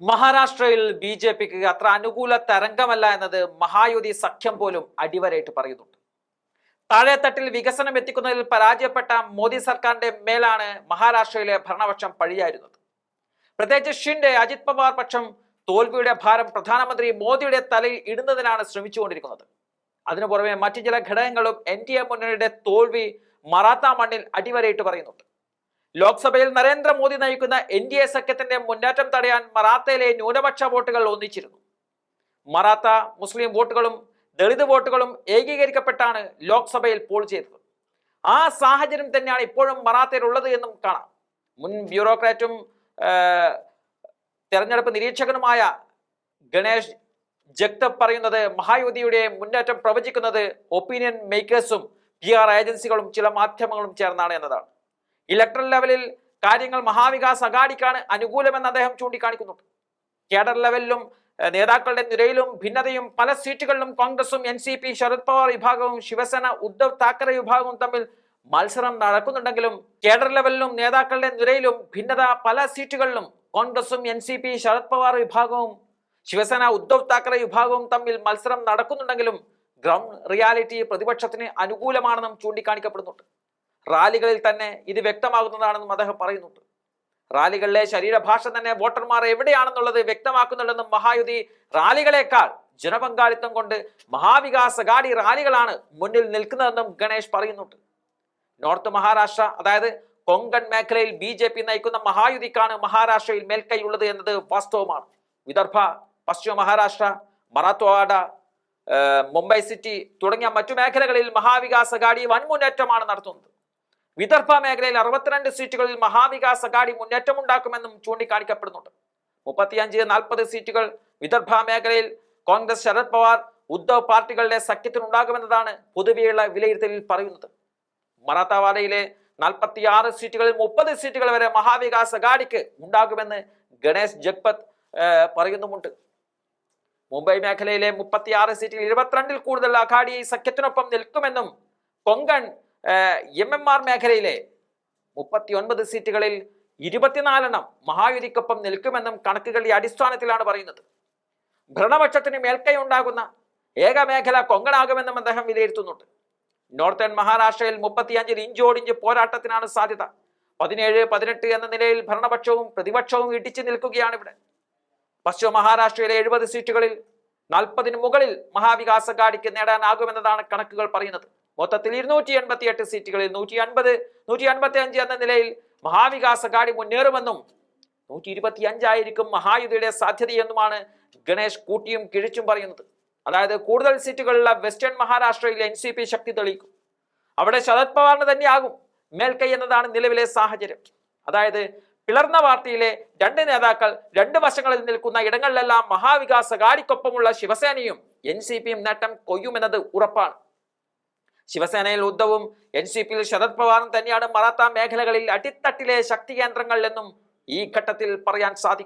മഹാരാഷ്ട്രയിൽ B J പിക്ക് അത്ര അനുകൂല തരംഗമല്ല എന്നത് മഹായുതി സഖ്യം പോലും അടിവരയിട്ട് പറയുന്നുണ്ട്. താഴെത്തട്ടിൽ വികസനം എത്തിക്കുന്നതിൽ പരാജയപ്പെട്ട മോദി സർക്കാരിന്റെ മേലാണ് മഹാരാഷ്ട്രയിലെ ഭരണപക്ഷം പഴിയായിരുന്നത്. പ്രത്യേകിച്ച് ഷിൻഡെ അജിത് പവാർ പക്ഷം തോൽവിയുടെ ഭാരം പ്രധാനമന്ത്രി മോദിയുടെ തലയിൽ ഇടുന്നതിനാണ് ശ്രമിച്ചുകൊണ്ടിരിക്കുന്നത്. അതിനു പുറമെ മറ്റു ചില ഘടകങ്ങളും എൻ ഡി എ മുന്നണിയുടെ തോൽവി മറാത്ത മണ്ണിൽ അടിവരയിട്ട് പറയുന്നുണ്ട്. ലോക്സഭയിൽ നരേന്ദ്രമോദി നയിക്കുന്ന എൻ ഡി എ സഖ്യത്തിന്റെ മുന്നേറ്റം തടയാൻ മറാത്തയിലെ ന്യൂനപക്ഷ വോട്ടുകൾ ഒന്നിച്ചിരുന്നു. മറാത്ത മുസ്ലിം വോട്ടുകളും ദളിത് വോട്ടുകളും ഏകീകരിക്കപ്പെട്ടാണ് ലോക്സഭയിൽ പോൾ ചെയ്തത്. ആ സാഹചര്യം തന്നെയാണ് ഇപ്പോഴും മറാത്തയിൽ ഉള്ളത് എന്നും കാണാം. മുൻ ബ്യൂറോക്രാറ്റും തെരഞ്ഞെടുപ്പ് നിരീക്ഷകനുമായ ഗണേഷ് ജഗ്ത പറയുന്നത് മഹായുതിയുടെ മുന്നേറ്റം പ്രവചിക്കുന്നത് ഒപ്പീനിയൻ മേക്കേഴ്സും പി ആർ ഏജൻസികളും ചില മാധ്യമങ്ങളും ചേർന്നാണ് എന്നതാണ്. ഇലക്ട്രൽ ലെവലിൽ കാര്യങ്ങൾ മഹാവികാസ് അഗാഡിക്കാണ് അനുകൂലമെന്ന് അദ്ദേഹം ചൂണ്ടിക്കാണിക്കുന്നുണ്ട്. കേഡർ ലെവലിലും നേതാക്കളുടെ നിരയിലും ഭിന്നതയും പല സീറ്റുകളിലും കോൺഗ്രസും N C P Sharad Pawar വിഭാഗവും ശിവസേന ഉദ്ധവ് താക്കറെ വിഭാഗവും തമ്മിൽ മത്സരം നടക്കുന്നുണ്ടെങ്കിലും കേഡർ ലെവലിലും നേതാക്കളുടെ നിരയിലും ഭിന്നത പല സീറ്റുകളിലും കോൺഗ്രസും N C P Sharad Pawar വിഭാഗവും ശിവസേന ഉദ്ധവ് താക്കറെ വിഭാഗവും തമ്മിൽ മത്സരം നടക്കുന്നുണ്ടെങ്കിലും ഗ്രൗണ്ട് റിയാലിറ്റി പ്രതിപക്ഷത്തിന് അനുകൂലമാണെന്നും ചൂണ്ടിക്കാണിക്കപ്പെടുന്നുണ്ട്. റാലികളിൽ തന്നെ ഇത് വ്യക്തമാകുന്നതാണെന്നും അദ്ദേഹം പറയുന്നുണ്ട്. റാലികളിലെ ശരീരഭാഷ തന്നെ വോട്ടർമാർ എവിടെയാണെന്നുള്ളത് വ്യക്തമാക്കുന്നുണ്ടെന്നും മഹായുതി റാലികളെക്കാൾ ജനപങ്കാളിത്തം കൊണ്ട് മഹാവികാസ് ഗാഡി റാലികളാണ് മുന്നിൽ നിൽക്കുന്നതെന്നും ഗണേഷ് പറയുന്നുണ്ട്. നോർത്ത് മഹാരാഷ്ട്ര അതായത് കൊങ്കൺ മേഖലയിൽ ബി ജെ പി നയിക്കുന്ന മഹായുതിക്കാണ് മഹാരാഷ്ട്രയിൽ മേൽക്കൈയുള്ളത് എന്നത് വാസ്തവമാണ്. വിദർഭ പശ്ചിമ മഹാരാഷ്ട്ര മറാത്ത്വാഡ മുംബൈ സിറ്റി തുടങ്ങിയ മറ്റു മേഖലകളിൽ മഹാവികാസ് ഗാഡി വൻ മുന്നേറ്റമാണ് നടത്തുന്നത്. വിദർഭ മേഖലയിൽ അറുപത്തിരണ്ട് സീറ്റുകളിൽ മഹാവികാസ് അഗാഡി മുന്നേറ്റമുണ്ടാക്കുമെന്നും ചൂണ്ടിക്കാണിക്കപ്പെടുന്നുണ്ട്. മുപ്പത്തിയഞ്ച് നാൽപ്പത് സീറ്റുകൾ വിദർഭ മേഖലയിൽ കോൺഗ്രസ് ശരത് പവാർ ഉദ്ധവ് പാർട്ടികളുടെ സഖ്യത്തിനുണ്ടാകുമെന്നതാണ് പൊതുവെയുള്ള വിലയിരുത്തലിൽ പറയുന്നത്. മറാത്താവാഡയിലെ നാൽപ്പത്തി ആറ് സീറ്റുകളിൽ മുപ്പത് സീറ്റുകൾ വരെ മഹാവികാസ് അഗാഡിക്ക് ഉണ്ടാകുമെന്ന് ഗണേഷ് ജഗ്പത് പറയുന്നുമുണ്ട്. മുംബൈ മേഖലയിലെ മുപ്പത്തിയാറ് സീറ്റിൽ ഇരുപത്തിരണ്ടിൽ കൂടുതൽ അഗാഡി സഖ്യത്തിനൊപ്പം നിൽക്കുമെന്നും കൊങ്കൺ എം എം ആർ മേഖലയിലെ മുപ്പത്തി ഒൻപത് സീറ്റുകളിൽ ഇരുപത്തിനാലെണ്ണം മഹായുതിക്കൊപ്പം നിൽക്കുമെന്നും കണക്കുകളുടെ അടിസ്ഥാനത്തിലാണ് പറയുന്നത്. ഭരണപക്ഷത്തിന് മേൽക്കൈ ഉണ്ടാകുന്ന ഏക മേഖല കൊങ്കണാകുമെന്നും അദ്ദേഹം വിലയിരുത്തുന്നുണ്ട്. നോർത്തേൺ മഹാരാഷ്ട്രയിൽ മുപ്പത്തിയഞ്ചിൽ ഇഞ്ചോടിഞ്ച് പോരാട്ടത്തിനാണ് സാധ്യത. പതിനേഴ് പതിനെട്ട് എന്ന നിലയിൽ ഭരണപക്ഷവും പ്രതിപക്ഷവും ഇടിച്ചു നിൽക്കുകയാണ് ഇവിടെ പശ്ചിമ മഹാരാഷ്ട്രയിലെ എഴുപത് സീറ്റുകളിൽ നാൽപ്പതിന് മുകളിൽ മഹാവികാസ് അഗാഡിക്ക് നേടാനാകുമെന്നതാണ് കണക്കുകൾ പറയുന്നത്. മൊത്തത്തിൽ ഇരുന്നൂറ്റി എൺപത്തി എട്ട് സീറ്റുകളിൽ നൂറ്റി അൻപത് നൂറ്റി അൻപത്തി അഞ്ച് എന്ന നിലയിൽ മഹാവികാസ് അഗാഡി മുന്നേറുമെന്നും നൂറ്റി ഇരുപത്തി അഞ്ചായിരിക്കും മഹായുതിയുടെ സാധ്യതയെന്നുമാണ് ഗണേഷ് കൂട്ടിയും കിഴിച്ചും പറയുന്നത്. അതായത് കൂടുതൽ സീറ്റുകളുള്ള വെസ്റ്റേൺ മഹാരാഷ്ട്രയിൽ എൻ സി പി ശക്തി തെളിയിക്കും. അവിടെ ശരത് പവാറിന് തന്നെയാകും മേൽക്കൈ എന്നതാണ് നിലവിലെ സാഹചര്യം. അതായത് പിളർന്ന പാർട്ടിയിലെ രണ്ട് നേതാക്കൾ രണ്ട് വശങ്ങളിൽ നിൽക്കുന്ന ഇടങ്ങളിലെല്ലാം മഹാവികാസ് അഗാഡിക്കൊപ്പമുള്ള ശിവസേനയും എൻ സി പിയും നേട്ടം കൊയ്യുമെന്നത് ഉറപ്പാണ്. ശിവസേനയിൽ ഉദ്ധവും എൻ സി പിയിൽ ശരത് പവാറും തന്നെയാണ് മറാത്ത മേഖലകളിൽ അടിത്തട്ടിലെ ശക്തി കേന്ദ്രങ്ങൾ എന്നും ഈ ഘട്ടത്തിൽ പറയാൻ സാധിക്കും.